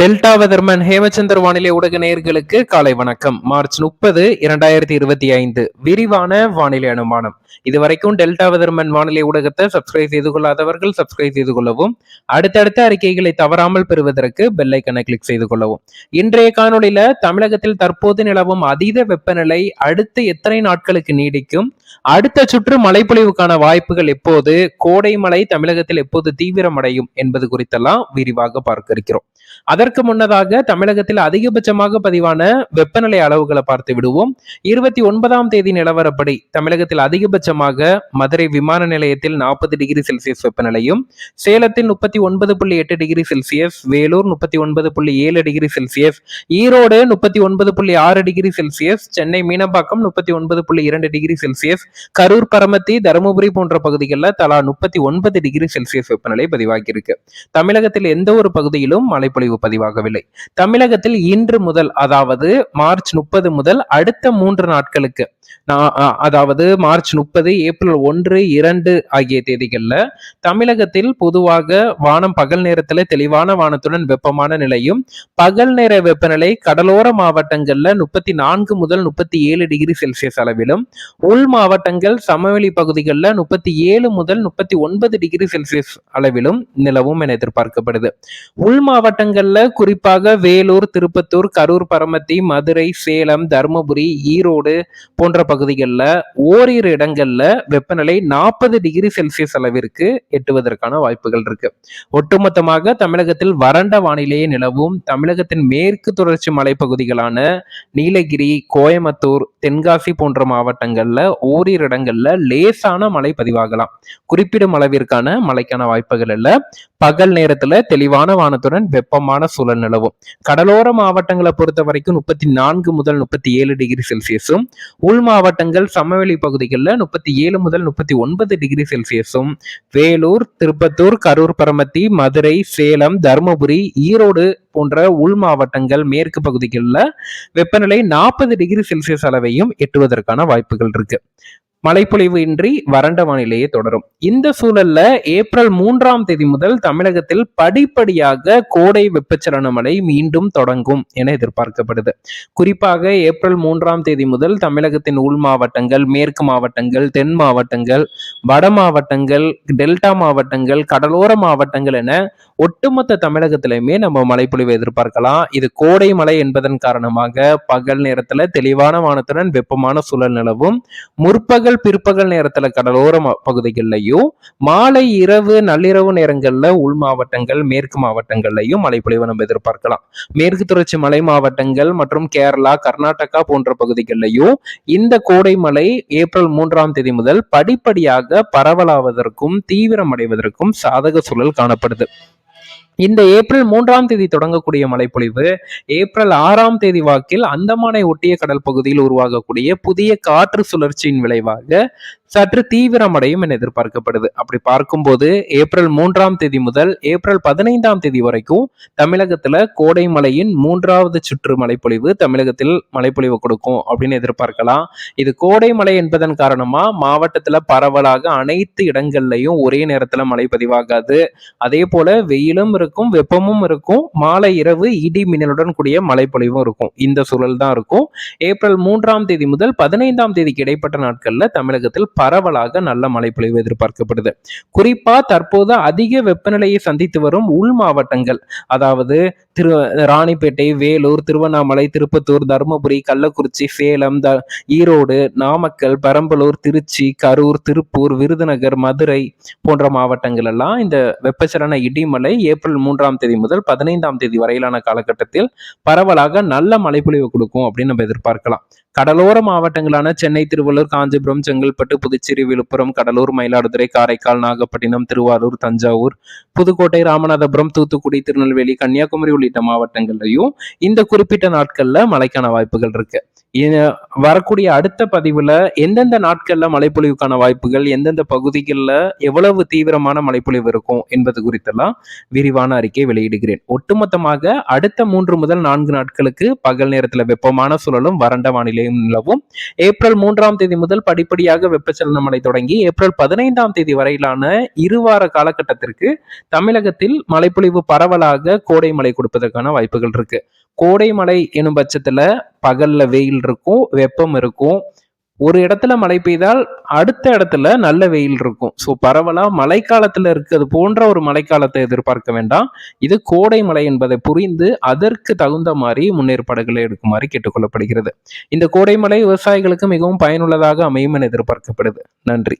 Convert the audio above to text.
Delta weatherman Hemachandar வானிலை ஊடக நேயர்களுக்கு காலை வணக்கம். மார்ச் முப்பது இரண்டாயிரத்தி இருபத்தி ஐந்து. விரிவான வானிலை அனுமானம். இதுவரைக்கும் டெல்டா வெதர்மன் வானிலை ஊடகத்தை சப்ஸ்கிரைப் செய்து கொள்ளாதவர்கள் சப்ஸ்கிரைப் செய்து கொள்ளவும் அடுத்தடுத்த அறிக்கைகளை தவறாமல் பெறுவதற்கு பெல்லைக்கனை கிளிக் செய்து கொள்ளவும். இன்றைய காணொளியில தமிழகத்தில் தற்போது நிலவும் அதீத வெப்பநிலை அடுத்த எத்தனை நாட்களுக்கு நீடிக்கும்? அடுத்த சுற்று மழைப்பொழிவுக்கான வாய்ப்புகள் எப்போது? கோடை மழை தமிழகத்தில் எப்போது தீவிரமடையும் என்பது குறித்தெல்லாம் விரிவாக பார்க்க இருக்கிறோம். அதற்கு முன்னதாக தமிழகத்தில் அதிகபட்சமாக பதிவான வெப்பநிலை அளவுகளை பார்த்து விடுவோம். இருபத்தி ஒன்பதாம் தேதி நிலவரப்படி தமிழகத்தில் அதிகபட்சமாக மதுரை விமான நிலையத்தில் நாற்பது டிகிரி செல்சியஸ் வெப்பநிலையும் சேலத்தில் முப்பத்தி ஒன்பது புள்ளி எட்டு டிகிரி செல்சியஸ் வேலூர் முப்பத்தி ஒன்பது புள்ளி ஏழு டிகிரி செல்சியஸ் ஈரோடு முப்பத்தி ஒன்பது புள்ளி ஆறு டிகிரி செல்சியஸ் சென்னை மீனம்பாக்கம் முப்பத்தி ஒன்பது புள்ளி இரண்டு டிகிரி செல்சியஸ் கரூர் பரமத்தி தருமபுரி போன்ற பகுதிகளில் தலா முப்பத்தி ஒன்பது டிகிரி செல்சியஸ் வெப்பநிலை பதிவாகியிருக்கு. தமிழகத்தில் எந்த ஒரு பகுதியிலும் மழைப்பொழிவு பதிவாகவில்லை. தமிழகத்தில் இன்று முதல் அதாவது மார்ச் முப்பது முதல் அடுத்த மூன்று நாட்களுக்கு அதாவது மார்ச் முப்பது ஏப்ரல் ஒன்று இரண்டு ஆகிய தேதிகளில் தமிழகத்தில் பொதுவாக வானம் பகல் நேரத்தில் தெளிவான வானத்துடன் வெப்பமான நிலையும் பகல் நேர வெப்பநிலை கடலோர மாவட்டங்களில் முப்பத்தி நான்கு முதல் முப்பத்தி ஏழு டிகிரி செல்சியஸ் அளவிலும் உள் மாவட்டங்கள் சமவெளி பகுதிகளில் முப்பத்தி ஏழு முதல் முப்பத்தி ஒன்பது டிகிரி செல்சியஸ் அளவிலும் நிலவும் என எதிர்பார்க்கப்படுது. உள் மாவட்டங்கள் மாவட்டங்கள்ல குறிப்பாக வேலூர் திருப்பத்தூர் கரூர் பரமத்தி மதுரை சேலம் தருமபுரி ஈரோடு போன்ற பகுதிகளில் ஓரிரு இடங்கள்ல வெப்பநிலை நாற்பது டிகிரி செல்சியஸ் அளவிற்கு எட்டுவதற்கான வாய்ப்புகள் இருக்கு. ஒட்டுமொத்தமாக தமிழகத்தில் வறண்ட வானிலையே நிலவும் தமிழகத்தின் மேற்கு தொடர்ச்சி மலைப்பகுதிகளான நீலகிரி கோயம்புத்தூர் தென்காசி போன்ற மாவட்டங்கள்ல ஓரிரு இடங்கள்ல லேசான மழை பதிவாகலாம். குறிப்பிடும் அளவிற்கான மழைக்கான வாய்ப்புகள் இல்ல. பகல் நேரத்துல தெளிவான வானத்துடன் வெப்பமான சூழல் நிலவும். கடலோர மாவட்டங்களை பொறுத்த வரைக்கும் முப்பத்தி நான்கு முதல் முப்பத்தி ஏழு டிகிரி செல்சியஸும் உள் மாவட்டங்கள் சமவெளி பகுதிகளில் முப்பத்தி ஏழு முதல் முப்பத்தி ஒன்பது டிகிரி செல்சியஸும் வேலூர் திருப்பத்தூர் கரூர் பரமத்தி மதுரை சேலம் தருமபுரி ஈரோடு போன்ற உள் மாவட்டங்கள் மேற்கு பகுதிகளில் வெப்பநிலை நாற்பது டிகிரி செல்சியஸ் அளவையும் எட்டுவதற்கான வாய்ப்புகள் இருக்கு. மழைப்பொழிவு இன்றி வறண்ட வானிலையே தொடரும். இந்த சூழல்ல ஏப்ரல் மூன்றாம் தேதி முதல் தமிழகத்தில் படிப்படியாக கோடை வெப்பச்சலன மழை மீண்டும் தொடங்கும் என எதிர்பார்க்கப்படுது. குறிப்பாக ஏப்ரல் மூன்றாம் தேதி முதல் தமிழகத்தின் உள் மாவட்டங்கள் மேற்கு மாவட்டங்கள் தென் மாவட்டங்கள் வட மாவட்டங்கள் டெல்டா மாவட்டங்கள் கடலோர மாவட்டங்கள் என ஒட்டுமொத்த தமிழகத்திலையுமே நம்ம மழைப்பொழிவை எதிர்பார்க்கலாம். இது கோடை மழை என்பதன் காரணமாக பகல் நேரத்துல தெளிவான வானத்துடன் வெப்பமான சூழல் நிலவும். முற்பகல் பகல் பிற்பகல் நேரத்துல கடலோர பகுதிகளிலையும் மாலை இரவு நள்ளிரவு நேரங்கள்ல உள் மாவட்டங்கள் மேற்கு மாவட்டங்கள்லையும் மழை பொழிவை நம்ம எதிர்பார்க்கலாம். மேற்கு தொடர்ச்சி மலை மாவட்டங்கள் மற்றும் கேரளா கர்நாடகா போன்ற பகுதிகளிலையும் இந்த கோடை மழை ஏப்ரல் மூன்றாம் தேதி முதல் படிப்படியாக பரவலாவதற்கும் தீவிரமடைவதற்கும் சாதக சூழல் காணப்படுது. இந்த ஏப்ரல் மூன்றாம் தேதி தொடங்கக்கூடிய மழைப்பொழிவு ஏப்ரல் ஆறாம் தேதி வாக்கில் அந்தமானை ஒட்டிய கடல் பகுதியில் உருவாகக்கூடிய புதிய காற்று சுழற்சியின் விளைவாக சற்று தீவிரமடையும் என எதிர்பார்க்கப்படுது. அப்படி பார்க்கும்போது ஏப்ரல் மூன்றாம் தேதி முதல் ஏப்ரல் பதினைந்தாம் தேதி வரைக்கும் தமிழகத்துல கோடை மலையின் மூன்றாவது சுற்று மழைப்பொழிவு தமிழகத்தில் மழைப்பொழிவு கொடுக்கும் அப்படின்னு எதிர்பார்க்கலாம். இது கோடை மலை என்பதன் காரணமா மாவட்டத்துல பரவலாக அனைத்து இடங்கள்லையும் ஒரே நேரத்துல மழை பதிவாகாது. அதே போல வெயிலும் இருக்கும் வெப்பமும் இருக்கும் மாலை இரவு இடி மின்னலுடன் கூடிய மழைப்பொழிவும் இருக்கும். இந்த சூழல் தான் இருக்கும். ஏப்ரல் மூன்றாம் தேதி முதல் பதினைந்தாம் தேதிக்கு இடைப்பட்ட நாட்கள்ல தமிழகத்தில் பரவலாக நல்ல மழை பொழிவு எதிர்பார்க்கப்படுது. குறிப்பா தற்போது அதிக வெப்பநிலையை சந்தித்து வரும் உள் மாவட்டங்கள் அதாவது திரு ராணிப்பேட்டை வேலூர் திருவண்ணாமலை திருப்பத்தூர் தருமபுரி கள்ளக்குறிச்சி சேலம் த ஈரோடு நாமக்கல் பெரம்பலூர் திருச்சி கரூர் திருப்பூர் விருதுநகர் மதுரை போன்ற மாவட்டங்கள் எல்லாம் இந்த வெப்பச்சலன இடிமலை ஏப்ரல் மூன்றாம் தேதி முதல் பதினைந்தாம் தேதி வரையிலான காலகட்டத்தில் பரவலாக நல்ல மழைப்பொழிவு கொடுக்கும் அப்படின்னு நம்ம எதிர்பார்க்கலாம். கடலோர மாவட்டங்களான சென்னை திருவள்ளூர் காஞ்சிபுரம் செங்கல்பட்டு புதுச்சேரி விழுப்புரம் கடலூர் மயிலாடுதுறை காரைக்கால் நாகப்பட்டினம் திருவாரூர் தஞ்சாவூர் புதுக்கோட்டை ராமநாதபுரம் தூத்துக்குடி திருநெல்வேலி கன்னியாகுமரி உள்ளிட்ட மாவட்டங்கள்லையும் இந்த குறிப்பிட்ட நாட்கள்ல மழைக்கான வாய்ப்புகள் இருக்கு. வரக்கூடிய அடுத்த பதிவுல எந்தெந்த நாட்கள்ல மழைப்பொழிவுக்கான வாய்ப்புகள் எந்தெந்த பகுதிகளில் எவ்வளவு தீவிரமான மழைப்பொழிவு இருக்கும் என்பது குறித்தெல்லாம் விரிவான அறிக்கை வெளியிடுகிறேன். ஒட்டுமொத்தமாக அடுத்த மூன்று முதல் நான்கு நாட்களுக்கு பகல் நேரத்தில் வெப்பமான சூழலும் வறண்ட வானிலையும் நிலவும். ஏப்ரல் மூன்றாம் தேதி முதல் படிப்படியாக வெப்பச்சலன மழை தொடங்கி ஏப்ரல் பதினைந்தாம் தேதி வரையிலான இருவார காலகட்டத்திற்கு தமிழகத்தில் மழைப்பொழிவு பரவலாக கோடை மழை கொடுப்பதற்கான வாய்ப்புகள் இருக்கு. கோடை மழை எனும் பட்சத்துல பகல்ல வெயில் இருக்கும் வெப்பம் இருக்கும். ஒரு இடத்துல மழை பெய்தால் அடுத்த இடத்துல நல்ல வெயில் இருக்கும். ஸோ பரவலா மழைக்காலத்துல இருக்கிறது போன்ற ஒரு மழைக்காலத்தை எதிர்பார்க்க வேண்டாம். இது கோடை மழை என்பதை புரிந்து அதற்கு தகுந்த மாதிரி முன்னேற்பாடுகளை எடுக்குமாறு கேட்டுக்கொள்ளப்படுகிறது. இந்த கோடை மழை விவசாயிகளுக்கு மிகவும் பயனுள்ளதாக அமையும் என எதிர்பார்க்கப்படுது. நன்றி.